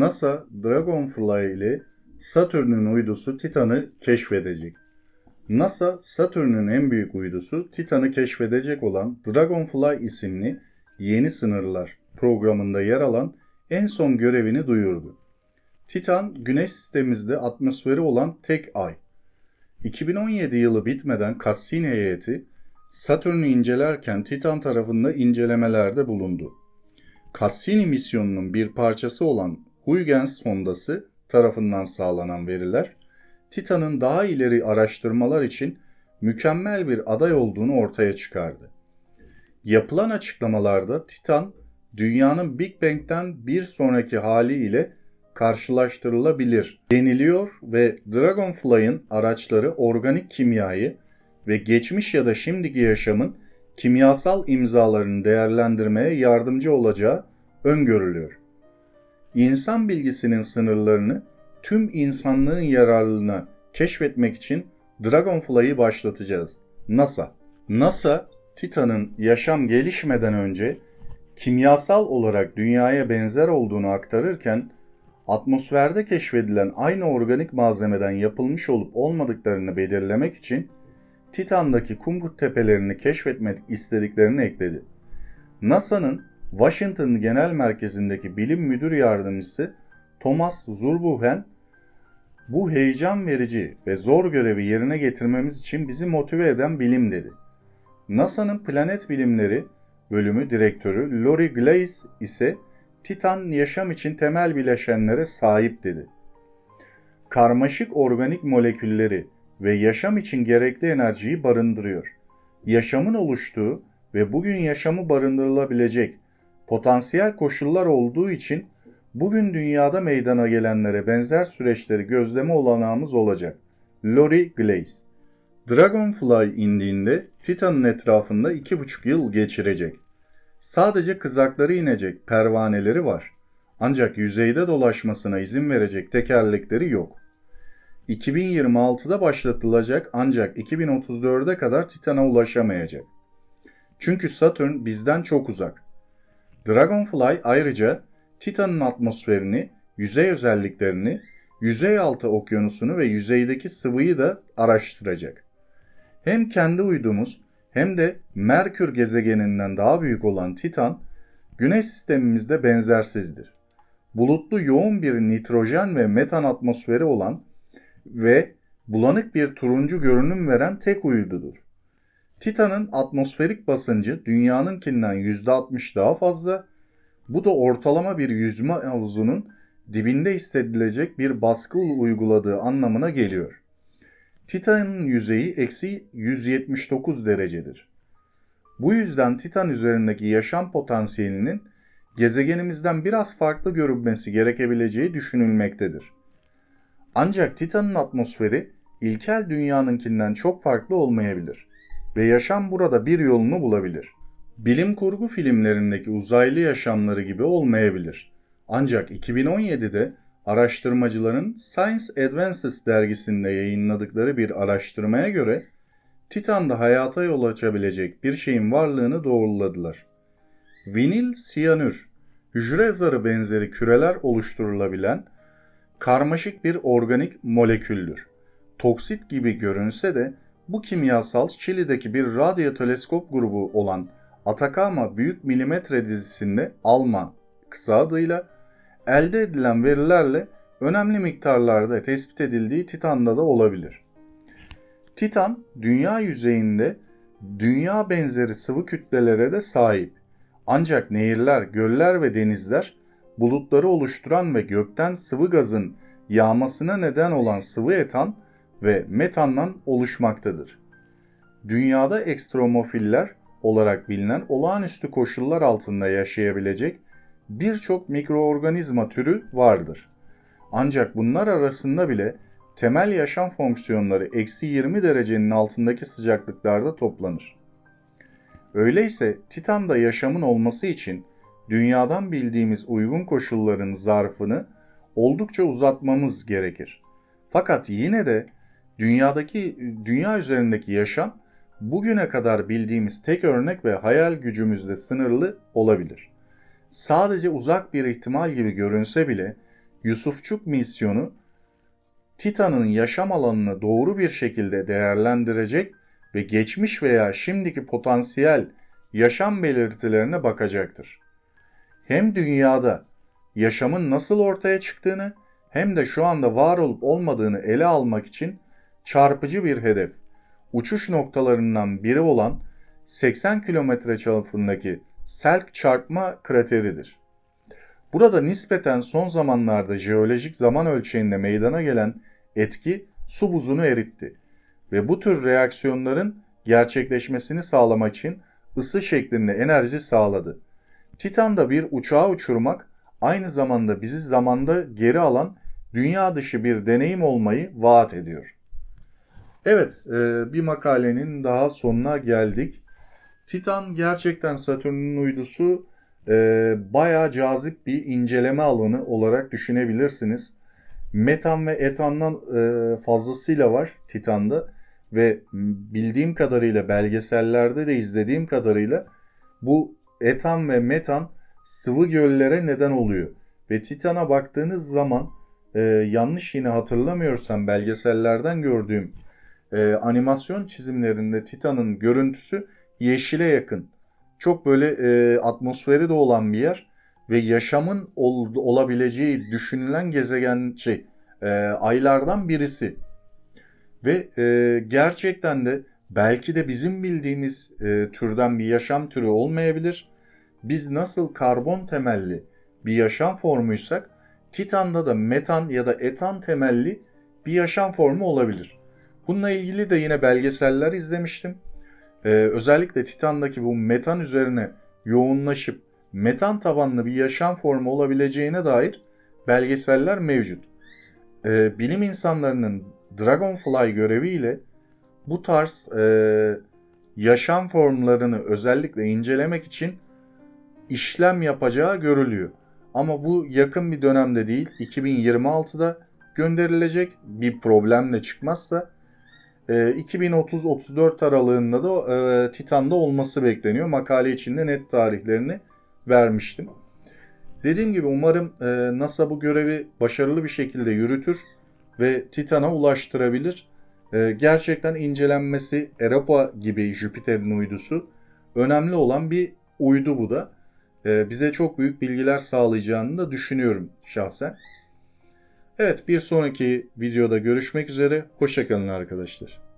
NASA Dragonfly ile Satürn'ün uydusu Titan'ı keşfedecek. NASA, Satürn'ün en büyük uydusu Titan'ı keşfedecek olan Dragonfly isimli Yeni Sınırlar programında yer alan en son görevini duyurdu. Titan, Güneş sistemimizde atmosferi olan tek ay. 2017 yılı bitmeden Cassini heyeti Satürn'ü incelerken Titan tarafında incelemelerde bulundu. Cassini misyonunun bir parçası olan Huygens sondası tarafından sağlanan veriler, Titan'ın daha ileri araştırmalar için mükemmel bir aday olduğunu ortaya çıkardı. Yapılan açıklamalarda Titan, dünyanın Big Bang'den bir sonraki haliyle karşılaştırılabilir deniliyor ve Dragonfly'ın araçları organik kimyayı ve geçmiş ya da şimdiki yaşamın kimyasal imzalarını değerlendirmeye yardımcı olacağı öngörülüyor. İnsan bilgisinin sınırlarını tüm insanlığın yararlılığına keşfetmek için Dragonfly'ı başlatacağız. NASA. NASA, Titan'ın yaşam gelişmeden önce kimyasal olarak dünyaya benzer olduğunu aktarırken atmosferde keşfedilen aynı organik malzemeden yapılmış olup olmadıklarını belirlemek için Titan'daki kum tepelerini keşfetmek istediklerini ekledi. NASA'nın Washington Genel Merkezi'ndeki bilim müdür yardımcısı Thomas Zurbuchen, bu heyecan verici ve zor görevi yerine getirmemiz için bizi motive eden bilim dedi. NASA'nın Planet Bilimleri bölümü direktörü Lori Glaze ise Titan yaşam için temel bileşenlere sahip dedi. Karmaşık organik molekülleri ve yaşam için gerekli enerjiyi barındırıyor. Yaşamın oluştuğu ve bugün yaşamı barındırılabilecek potansiyel koşullar olduğu için bugün dünyada meydana gelenlere benzer süreçleri gözleme olanağımız olacak. Lori Glaze Dragonfly indiğinde Titan'ın etrafında iki buçuk yıl geçirecek. Sadece kızakları inecek pervaneleri var. Ancak yüzeyde dolaşmasına izin verecek tekerlekleri yok. 2026'da başlatılacak ancak 2034'e kadar Titan'a ulaşamayacak. Çünkü Satürn bizden çok uzak. Dragonfly ayrıca Titan'ın atmosferini, yüzey özelliklerini, yüzey altı okyanusunu ve yüzeydeki sıvıyı da araştıracak. Hem kendi uydumuz hem de Merkür gezegeninden daha büyük olan Titan, Güneş sistemimizde benzersizdir. Bulutlu yoğun bir nitrojen ve metan atmosferi olan ve bulanık bir turuncu görünüm veren tek uydudur. Titan'ın atmosferik basıncı dünyanınkinden %60 daha fazla. Bu da ortalama bir yüzme havuzunun dibinde hissedilecek bir baskı uyguladığı anlamına geliyor. Titan'ın yüzeyi eksi 179 derecedir. Bu yüzden Titan üzerindeki yaşam potansiyelinin gezegenimizden biraz farklı görünmesi gerekebileceği düşünülmektedir. Ancak Titan'ın atmosferi ilkel dünyanınkinden çok farklı olmayabilir ve yaşam burada bir yolunu bulabilir. Bilim kurgu filmlerindeki uzaylı yaşamları gibi olmayabilir. Ancak 2017'de araştırmacıların Science Advances dergisinde yayınladıkları bir araştırmaya göre Titan'da hayata yol açabilecek bir şeyin varlığını doğruladılar. Vinil siyanür, hücre zarı benzeri küreler oluşturulabilen karmaşık bir organik moleküldür. Toksit gibi görünse de bu kimyasal Şili'deki bir radyo teleskop grubu olan Atacama Büyük Milimetre dizisinde ALMA kısa adıyla elde edilen verilerle önemli miktarlarda tespit edildiği Titan'da da olabilir. Titan, dünya yüzeyinde dünya benzeri sıvı kütlelere de sahip. Ancak nehirler, göller ve denizler bulutları oluşturan ve gökten sıvı gazın yağmasına neden olan sıvı etan ve metandan oluşmaktadır. Dünyada ekstremofiller olarak bilinen olağanüstü koşullar altında yaşayabilecek birçok mikroorganizma türü vardır. Ancak bunlar arasında bile temel yaşam fonksiyonları eksi 20 derecenin altındaki sıcaklıklarda toplanır. Öyleyse Titan'da yaşamın olması için dünyadan bildiğimiz uygun koşulların zarfını oldukça uzatmamız gerekir. Fakat yine de dünyadaki dünya üzerindeki yaşam bugüne kadar bildiğimiz tek örnek ve hayal gücümüzde sınırlı olabilir. Sadece uzak bir ihtimal gibi görünse bile Yusufçuk misyonu Titan'ın yaşam alanını doğru bir şekilde değerlendirecek ve geçmiş veya şimdiki potansiyel yaşam belirtilerine bakacaktır. Hem dünyada yaşamın nasıl ortaya çıktığını hem de şu anda var olup olmadığını ele almak için çarpıcı bir hedef. Uçuş noktalarından biri olan 80 kilometre çapındaki Selk çarpma krateridir. Burada nispeten son zamanlarda jeolojik zaman ölçeğinde meydana gelen etki su buzunu eritti ve bu tür reaksiyonların gerçekleşmesini sağlamak için ısı şeklinde enerji sağladı. Titan'da bir uçağı uçurmak aynı zamanda bizi zamanda geri alan dünya dışı bir deneyim olmayı vaat ediyor. Evet, e, bir makalenin daha sonuna geldik. Titan gerçekten Satürn'ün uydusu e, bayağı cazip bir inceleme alanı olarak düşünebilirsiniz. Metan ve etandan e, fazlasıyla var Titan'da ve bildiğim kadarıyla belgesellerde de izlediğim kadarıyla bu etan ve metan sıvı göllere neden oluyor. Ve Titan'a baktığınız zaman e, yanlış yine hatırlamıyorsam belgesellerden gördüğüm e, animasyon çizimlerinde Titan'ın görüntüsü yeşile yakın. Çok böyle e, atmosferi de olan bir yer ve yaşamın ol, olabileceği düşünülen gezegen şey e, aylardan birisi. Ve e, gerçekten de belki de bizim bildiğimiz e, türden bir yaşam türü olmayabilir. Biz nasıl karbon temelli bir yaşam formuysak Titan'da da metan ya da etan temelli bir yaşam formu olabilir. Bununla ilgili de yine belgeseller izlemiştim. Ee, özellikle Titan'daki bu metan üzerine yoğunlaşıp metan tabanlı bir yaşam formu olabileceğine dair belgeseller mevcut. Ee, bilim insanlarının Dragonfly göreviyle bu tarz e, yaşam formlarını özellikle incelemek için işlem yapacağı görülüyor. Ama bu yakın bir dönemde değil, 2026'da gönderilecek bir problemle çıkmazsa 2030-34 aralığında da e, Titan'da olması bekleniyor. Makale içinde net tarihlerini vermiştim. Dediğim gibi umarım e, NASA bu görevi başarılı bir şekilde yürütür ve Titan'a ulaştırabilir. E, gerçekten incelenmesi Europa gibi Jüpiter'in uydusu önemli olan bir uydu bu da. E, bize çok büyük bilgiler sağlayacağını da düşünüyorum şahsen. Evet bir sonraki videoda görüşmek üzere. Hoşçakalın arkadaşlar.